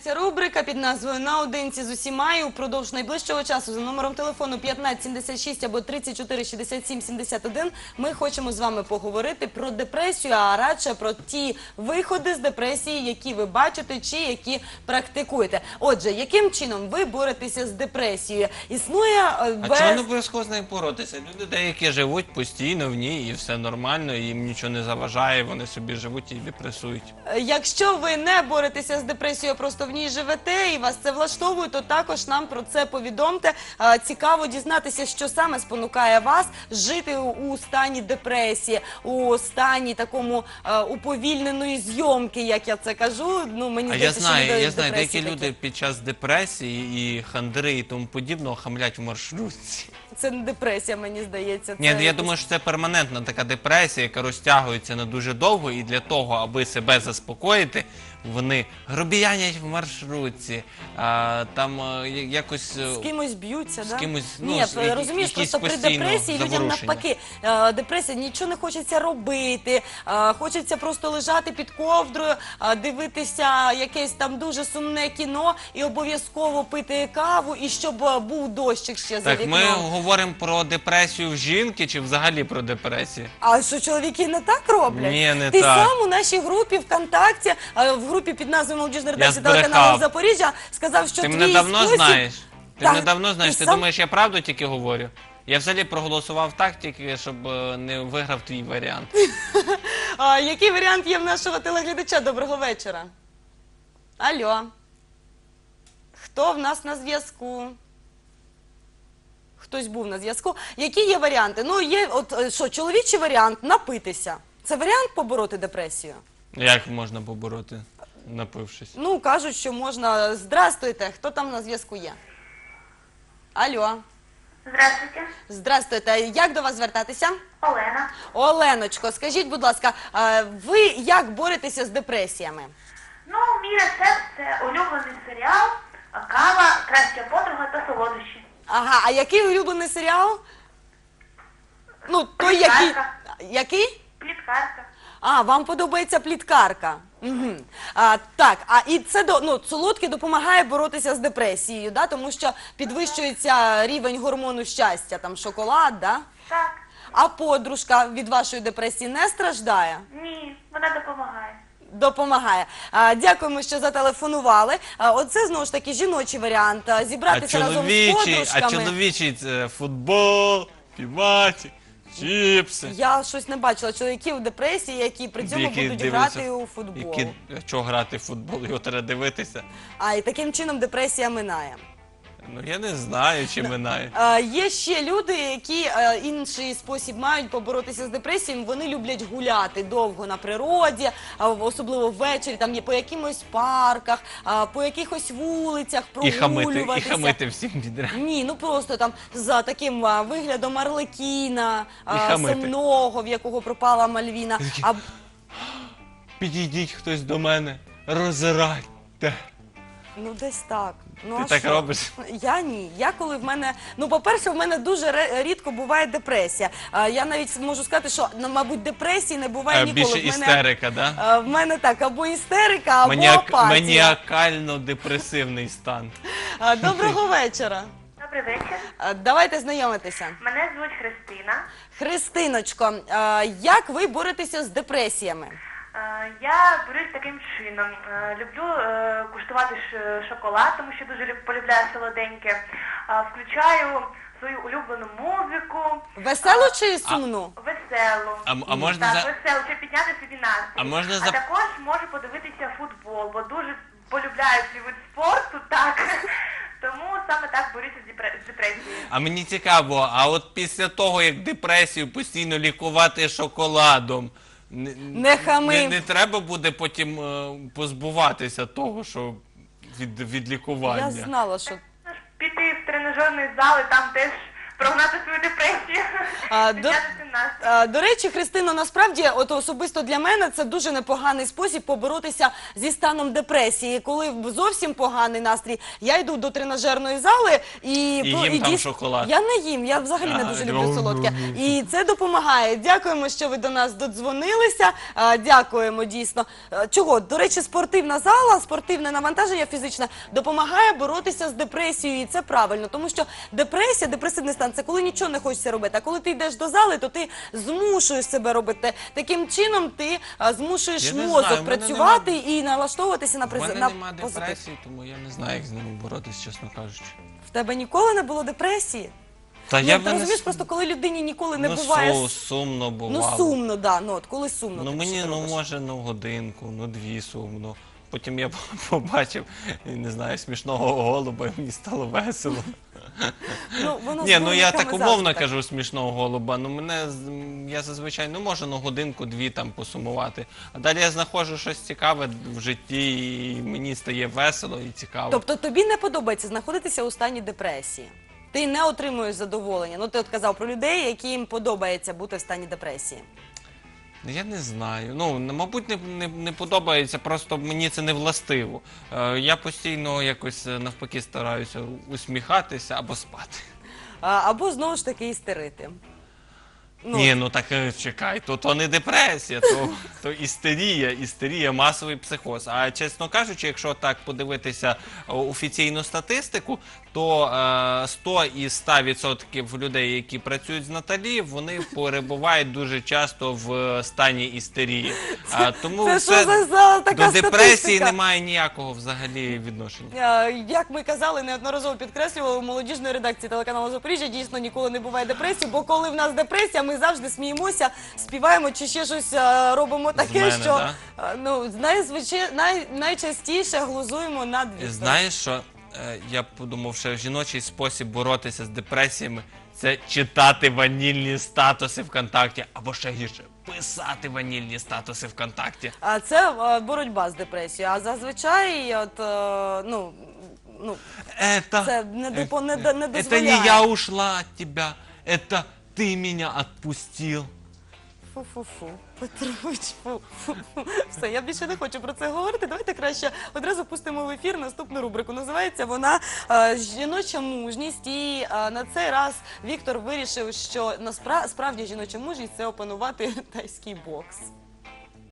Починається рубрика під назвою Наодинці з усіма і упродовж найближчого часу за номером телефону 1576 або 34 67 71 ми хочемо з вами поговорити про депресію, а радше про ті виходи з депресії, які ви бачите чи які практикуєте. Отже, яким чином ви боретеся з депресією? Існує е, А без... чого не обов'язково з нею боротися? Люди деякі живуть постійно в ній і все нормально, їм нічого не заважає, вони собі живуть і депресують. Якщо ви не боретеся з депресією, а просто в ній живете і вас це влаштовує, то також нам про це повідомте. А, Цікаво дізнатися, що саме спонукає вас жити у- стані депресії, у стані такому уповільненої зйомки, як я це кажу. Ну мені А я здається, що знаю, я знаю, деякі депресії люди під час депресії і хандри і тому подібного хамлять в маршрутці. Це не депресія, мені здається. Ні, ну, я думаю, що це перманентна така депресія, яка розтягується на дуже довго, і для того, аби себе заспокоїти, вони грубіянять в маршрутці, а, там а, я- якось е, З кимось б'ються, з да? кимось, ну, Ні, з- які- розумієш, якісь просто при постійно депресії людям заворушення. навпаки. е, Депресія, нічого не хочеться робити, е, хочеться просто лежати під ковдрою, е, дивитися якесь там дуже сумне кіно і обов'язково пити каву, і щоб е, був дощик ще за Так, ми вікном. Говоримо про депресію в жінки чи взагалі про депресію? А що чоловіки не так роблять? Ні, не Ти так. сам у нашій групі ВКонтакті, е, в групі під назвою молодіжна редакція збрехав. телеканалу Запоріжжя, сказав, що Ти твій мене давно спосіб... знаєш. Ти Так, мене давно знаєш. Ти сам- думаєш, я правду тільки говорю? Я взагалі проголосував так, тільки щоб е, не виграв твій варіант. А, який варіант є в нашого телеглядача? Доброго вечора. Алло. Хто в нас на зв'язку? Хтось був на зв'язку. Які є варіанти? Ну, є, от е, що, чоловічий варіант напитися. Це варіант побороти депресію? Як можна побороти, напившись? Ну, кажуть, що можна. Здрастуйте, хто там на зв'язку є? Алло. Здравствуйте, Здрастуйте. Як до вас звертатися? Олена. Оленочко, скажіть, будь ласка, ви як боретеся з депресіями? Ну, мій рецепт це улюблений серіал, кава, краща подруга та солодощі. Ага, а який улюблений серіал? Ну, той який. Пліткарка. Який? Пліткарка. А, вам подобається пліткарка. Угу. А, так, а і це до ну, солодке допомагає боротися з депресією, да? тому що підвищується рівень гормону щастя, там шоколад, да? Так. А подружка від вашої депресії не страждає? Ні, вона допомагає. Допомагає. А, дякуємо, що зателефонували. А, оце знову ж таки жіночий варіант. а, А Зібратися разом з чоловічий, подружками. а чоловічий це футбол, піваті, чіпси. Я щось не бачила чоловіків у депресії, які при цьому які будуть дивляться- грати у футбол. Які, чого грати в футбол, його треба дивитися. А і таким чином депресія минає. Ну я не знаю, чи минає. Е, є ще люди, які е, інший спосіб мають поборотися з депресією. Вони люблять гуляти довго на природі, а в- особливо ввечері, там є по якимось парках, а, по якихось вулицях, І хамити, і прогулюватися. хамити всім відряд. Ні, ну просто там за таким а, виглядом Арлекіна, а, хамити. сумного, в якого пропала Мальвіна. А, Підійдіть хтось до мене, розирайте. Ну десь так. Ну, Ти а так що? робиш? Я ні. Я коли в мене, ну по-перше, в мене дуже ре- рідко буває депресія. А, я навіть можу сказати, що ну, мабуть депресії не буває Е, ніколи. Більше в мене, істерика, да? а, в мене так або істерика, або Маніак... апатія. Маніакально-депресивний стан. А, доброго вечора. Добрий вечір. А, давайте знайомитися. Мене звуть Христина. Христиночко, а, як ви боретеся з депресіями? Е, Я борюсь таким чином. Е, Люблю е, куштувати ш- шоколад, тому що дуже люб- полюбляю солоденьке. Включаю свою улюблену музику. Веселу чи сумну? Веселу. А, а можна Так, за... весело, щоб підняти собі настрій. А можна а за- також можу подивитися футбол, бо дуже полюбляю цей вид спорту, так. Тому саме так борюся з депре- з депресією. А мені цікаво, а от після того, як депресію постійно лікувати шоколадом, не, Не хами. Не, не треба буде потім е, позбуватися того, що від, від лікування. Я знала, що Піти в тренажерний зал і там теж прогнати свою депресію. А, до- До речі, Христино, насправді, от особисто для мене це дуже непоганий спосіб поборотися зі станом депресії. Коли зовсім поганий настрій, я йду до тренажерної зали і, І їм там дійс- шоколад. Я не їм, я взагалі не А, дуже люблю ну, солодке. ну. І це допомагає. Дякуємо, що ви до нас додзвонилися. Дякуємо дійсно. Чого? До речі, спортивна зала, спортивне навантаження фізичне допомагає боротися з депресією, і це правильно, тому що депресія, депресивний стан це коли нічого не хочеться робити. А коли ти йдеш до зали, то ти змушуєш себе робити. Таким чином ти а, змушуєш Я не мозок знаю, в мене працювати і налаштовуватися на У приз... мене на позитив. депресії, тому я не знаю, як з ними боротися, чесно кажучи. В тебе ніколи не було депресії? Та ну, я ти не розумієш, с- просто коли людині ніколи не ну, буває. су- с- сумно бувало. Ну сумно, да. Ну от коли сумно. Ну ти мені що ну робиш? може ну годинку, ну дві сумно. Потім я побачив, не знаю, смішного голуба, і мені стало весело. Ну, воно з Ні, ну я так умовно завжди кажу смішного голуба. Ну мене з- я зазвичай ну можу ну годинку-дві там посумувати. А далі я знаходжу щось цікаве в житті, і мені стає весело і цікаво. Тобто тобі не подобається знаходитися у стані депресії. Ти не отримуєш задоволення. Ну ти от казав про людей, яким подобається бути в стані депресії. Ну, Я не знаю. Ну, мабуть, не, не, не подобається, просто мені це не властиво. Е, я постійно якось е, навпаки стараюся усміхатися або спати. А, або знову ж таки істерити. Ну, Ні, ну так е, чекай, то, то не депресія, то, то істерія, істерія, масовий психоз. А чесно кажучи, якщо так подивитися е, офіційну статистику, то е, 100 із 100% людей, які працюють з Наталі, вони перебувають дуже часто в стані істерії. А, тому це що за, за така до депресії статистика? немає ніякого взагалі відношення. Е, Як ми казали, неодноразово підкреслювали у молодіжної редакції телеканалу Запоріжжя, дійсно ніколи не буває депресії, бо коли в нас депресія, ми завжди сміємося, співаємо чи ще щось е, робимо таке, мене, що да? е, ну найзвичай, най, найчастіше глузуємо над Віктором. Знаєш що? Е, Я подумав, що жіночий спосіб боротися з депресіями це читати ванільні статуси ВКонтакті, або ще гірше писати ванільні статуси ВКонтакті. А це е, боротьба з депресією. А зазвичай, от е, ну. Ну, Это, Це не допо- не э, до- не это не дозволяє. я ушла от тебя, это ты меня отпустил. Фу-фу-фу, Петрович, фу-фу-фу. Все, я більше не хочу про це говорити. Давайте краще одразу пустимо в ефір наступну рубрику. Називається вона е, Жіноча мужність. І е, на цей раз Віктор вирішив, що насправді справді жіноча мужність це опанувати тайський бокс.